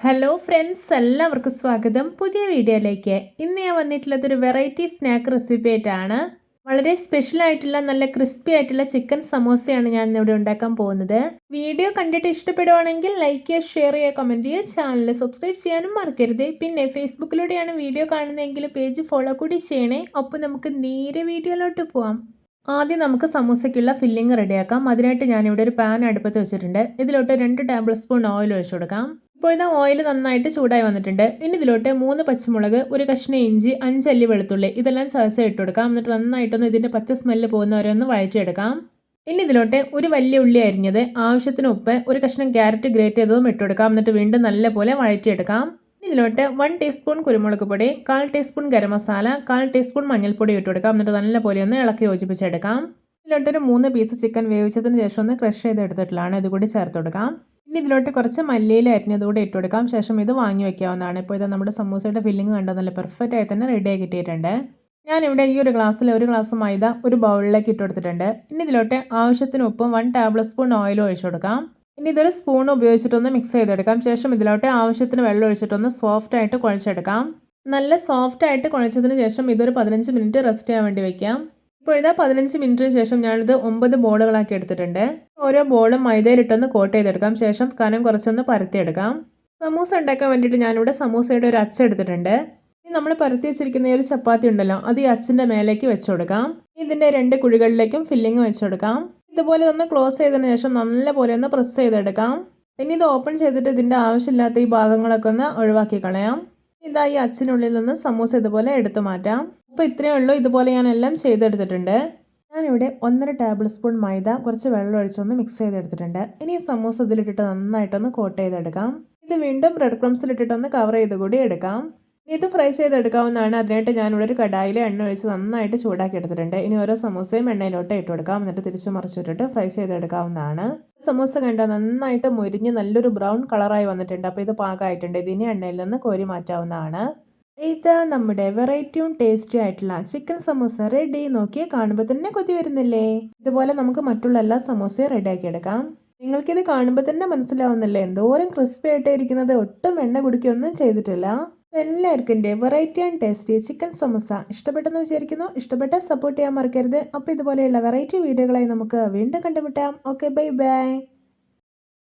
Hello friends എല്ലാവർക്കും സ്വാഗതം. പുതിയ വീഡിയോയിലേക്ക്. ഇന്ന് ഞാൻ വന്നിട്ടുള്ളത് ഒരു വെറൈറ്റി സ്നാക്ക് റെസിപ്പി ആയിട്ടാണ്. വളരെ സ്പെഷ്യൽ ആയിട്ടുള്ള നല്ല ക്രിസ്പി ആയിട്ടുള്ള ചിക്കൻ സമോസയാണ് ഞാൻ ഇവിടെ ഉണ്ടാക്കാൻ പോകുന്നത്. വീഡിയോ കണ്ടിട്ട് ഇഷ്ടപ്പെടുവാണെങ്കിൽ ലൈക്ക് ചെയ്യുക ഷെയർ ചെയ്യുക കമന്റ് ചെയ്യുക ചാനൽ സബ്സ്ക്രൈബ് ചെയ്യാനും മറക്കരുത്. പിന്നെ ഫേസ്ബുക്കിലൂടെയാണ് വീഡിയോ കാണുന്നതെങ്കിൽ പേജ് ഫോളോ കൂടി ചെയ്യണേ. അപ്പോൾ നമുക്ക് നേരെ വീഡിയോയിലോട്ട് പോവാം. ആദ്യം നമുക്ക് സമോസയ്ക്കുള്ള ഫില്ലിംഗ് റെഡിയാക്കാം അതിനായിട്ട് ഞാനിവിടെ ഒരു പാൻ അടുപ്പത്ത് വെച്ചിട്ടുണ്ട്. ഇതിലോട്ട് രണ്ട് ടേബിൾ സ്പൂൺ ഓയിൽ ഒഴിച്ചു കൊടുക്കാം. ഇപ്പോഴത്തെ ഓയിൽ നന്നായിട്ട് ചൂടായി വന്നിട്ടുണ്ട്. ഇനി ഇതിലോട്ട് മൂന്ന് പച്ചമുളക് ഒരു കഷ്ണ ഇഞ്ചി അഞ്ചല്ലി വെളുത്തുള്ളി ഇതെല്ലാം ചതച്ച ഇട്ട് കൊടുക്കാം എന്നിട്ട് നന്നായിട്ടൊന്ന് ഇതിന്റെ പച്ച സ്മെല്ല് പോകുന്നവരെ ഒന്ന് വഴറ്റിയെടുക്കാം. ഇനി ഇതിലോട്ട് ഒരു വലിയ ഉള്ളി അരിഞ്ഞത് ആവശ്യത്തിന് ഉപ്പ് ഒരു കഷ്ണം ക്യാരറ്റ് ഗ്രേറ്റ് ചെയ്തതും ഇട്ട് കൊടുക്കാം എന്നിട്ട് വീണ്ടും നല്ലപോലെ വഴറ്റിയെടുക്കാം. ഇതിലോട്ട് വൺ ടീസ്പൂൺ കുരുമുളക് പൊടി കാൽ ടീസ്പൂൺ ഗരം മസാല കാൽ ടീസ്പൂൺ മഞ്ഞൾപ്പൊടി ഇട്ട് കൊടുക്കാം എന്നിട്ട് നല്ലപോലെ ഒന്ന് ഇളക്കി യോജിപ്പിച്ചെടുക്കാം. ഇതിലോട്ടൊരു മൂന്ന് പീസ് ചിക്കൻ വേവിച്ചതിന് ശേഷം ഒന്ന് ക്രഷ് ചെയ്ത് എടുത്തിട്ടുള്ളതാണ് ഇതുകൂടി ചേർത്ത് കൊടുക്കാം. ഇതിലോട്ട് കുറച്ച് മല്ലിയില അരിഞ്ഞതുകൂടി ഇട്ട് കൊടുക്കാം. ശേഷം ഇത് വാങ്ങി വെക്കാവുന്നതാണ്. ഇപ്പോൾ ഇത് നമ്മുടെ സമൂസയുടെ ഫില്ലിംഗ് കണ്ടോ നല്ല പെർഫെക്റ്റ് ആയി തന്നെ റെഡി ആയി കിട്ടിയിട്ടുണ്ട്. ഞാനിവിടെ ഈ ഒരു ഗ്ലാസ്സിൽ ഒരു ഗ്ലാസ് മൈദ ഒരു ബൗളിലേക്ക് ഇട്ട് കൊടുത്തിട്ടുണ്ട്. ഇനി ഇതിലോട്ട് ആവശ്യത്തിന് ഉപ്പും വൺ ടേബിൾ സ്പൂൺ ഓയിലും ഒഴിച്ചു കൊടുക്കാം. ഇനി ഇതൊരു സ്പൂൺ ഉപയോഗിച്ചിട്ടൊന്ന് മിക്സ് ചെയ്തെടുക്കാം. ശേഷം ഇതിലോട്ട് ആവശ്യത്തിന് വെള്ളം ഒഴിച്ചിട്ടൊന്ന് സോഫ്റ്റ് ആയിട്ട് കുഴച്ചെടുക്കാം. നല്ല സോഫ്റ്റ് ആയിട്ട് കുഴച്ചതിന് ശേഷം ഇതൊരു പതിനഞ്ച് മിനിറ്റ് റെസ്റ്റ് ചെയ്യാൻ വേണ്ടി വെക്കാം. ഇപ്പോൾ ഇതാ പതിനഞ്ച് മിനിറ്റിന് ശേഷം ഞാനിത് ഒമ്പത് ബോളുകളാക്കി എടുത്തിട്ടുണ്ട്. ഓരോ ബോളും മൈദയിലിട്ടൊന്ന് കോട്ട് ചെയ്തെടുക്കാം ശേഷം കനം കുറച്ചൊന്ന് പരത്തിയെടുക്കാം. സമൂസ ഉണ്ടാക്കാൻ വേണ്ടിയിട്ട് ഞാനിവിടെ സമൂസയുടെ ഒരു അച്ച എടുത്തിട്ടുണ്ട്. ഇനി നമ്മൾ പരത്തി വെച്ചിരിക്കുന്ന ഈ ഒരു ചപ്പാത്തി ഉണ്ടല്ലോ അത് ഈ അച്ചിന്റെ മേലേക്ക് വെച്ച് കൊടുക്കാം. ഇതിന്റെ രണ്ട് കുഴികളിലേക്കും ഫില്ലിങ് വെച്ച് കൊടുക്കാം. ഇതുപോലെ ഒന്ന് ക്ലോസ് ചെയ്തതിന് ശേഷം നല്ലപോലെ ഒന്ന് പ്രസ് ചെയ്തെടുക്കാം. ഇനി ഇത് ഓപ്പൺ ചെയ്തിട്ട് ഇതിന്റെ ആവശ്യമില്ലാത്ത ഈ ഭാഗങ്ങളൊക്കെ ഒന്ന് ഒഴിവാക്കി കളയാം. ഇതാ ഈ അച്ചിനുള്ളിൽ നിന്ന് സമൂസ ഇതുപോലെ എടുത്തു മാറ്റാം. അപ്പോൾ ഇത്രയേ ഉള്ളൂ. ഇതുപോലെ ഞാൻ എല്ലാം ചെയ്തെടുത്തിട്ടുണ്ട്. ഞാനിവിടെ ഒന്നര ടേബിൾ സ്പൂൺ മൈദ കുറച്ച് വെള്ളം ഒഴിച്ചൊന്ന് മിക്സ് ചെയ്തെടുത്തിട്ടുണ്ട്. ഇനി സമൂസ ഇതിലിട്ടിട്ട് നന്നായിട്ടൊന്ന് കോട്ട് ചെയ്തെടുക്കാം. ഇത് വീണ്ടും ബ്രെഡ് ക്രംസിലിട്ടിട്ടൊന്ന് കവർ ചെയ്ത് കൂടി എടുക്കാം. ഇത് ഫ്രൈ ചെയ്തെടുക്കാവുന്നതാണ്. അതിനായിട്ട് ഞാനിവിടെ ഒരു കടായിൽ എണ്ണ ഒഴിച്ച് നന്നായിട്ട് ചൂടാക്കി എടുത്തിട്ടുണ്ട്. ഇനി ഓരോ സമൂസയും എണ്ണയിലോട്ട് ഇട്ട് കൊടുക്കാം. എന്നിട്ട് തിരിച്ചു മറിച്ചിട്ടിട്ട് ഫ്രൈ ചെയ്തെടുക്കാവുന്നതാണ്. സമൂസ കണ്ട? നന്നായിട്ട് മുരിഞ്ഞ് നല്ലൊരു ബ്രൗൺ കളറായി വന്നിട്ടുണ്ട്. അപ്പോൾ ഇത് പാകമായിട്ടുണ്ട്. ഇതിനെ എണ്ണയിൽ നിന്ന് കോരി മാറ്റാവുന്നതാണ്. ഇത് നമ്മുടെ വെറൈറ്റിയും ടേസ്റ്റി ആയിട്ടുള്ള ചിക്കൻ സമോസ റെഡി നോക്കി കാണുമ്പോൾ തന്നെ കൊതി വരുന്നില്ലേ? ഇതുപോലെ നമുക്ക് മറ്റുള്ള എല്ലാ സമോസയും റെഡി ആക്കി എടുക്കാം. നിങ്ങൾക്കിത് കാണുമ്പോൾ തന്നെ മനസ്സിലാവുന്നില്ലേ? എന്തോരം ക്രിസ്പി ആയിട്ട് ഇരിക്കുന്നത്. ഒട്ടും എണ്ണ കുടിക്കുകയൊന്നും ചെയ്തിട്ടില്ല. എല്ലാവർക്കും variety and tasty chicken samosa ഇഷ്ടപ്പെട്ടെന്ന് വിചാരിക്കുന്നു. ഇഷ്ടപ്പെട്ട സപ്പോർട്ട് ചെയ്യാൻ മറക്കരുത്. അപ്പോൾ ഇതുപോലെയുള്ള വെറൈറ്റി വീഡിയോകളായി നമുക്ക് വീണ്ടും കണ്ടുമുട്ടാം. Okay bye bye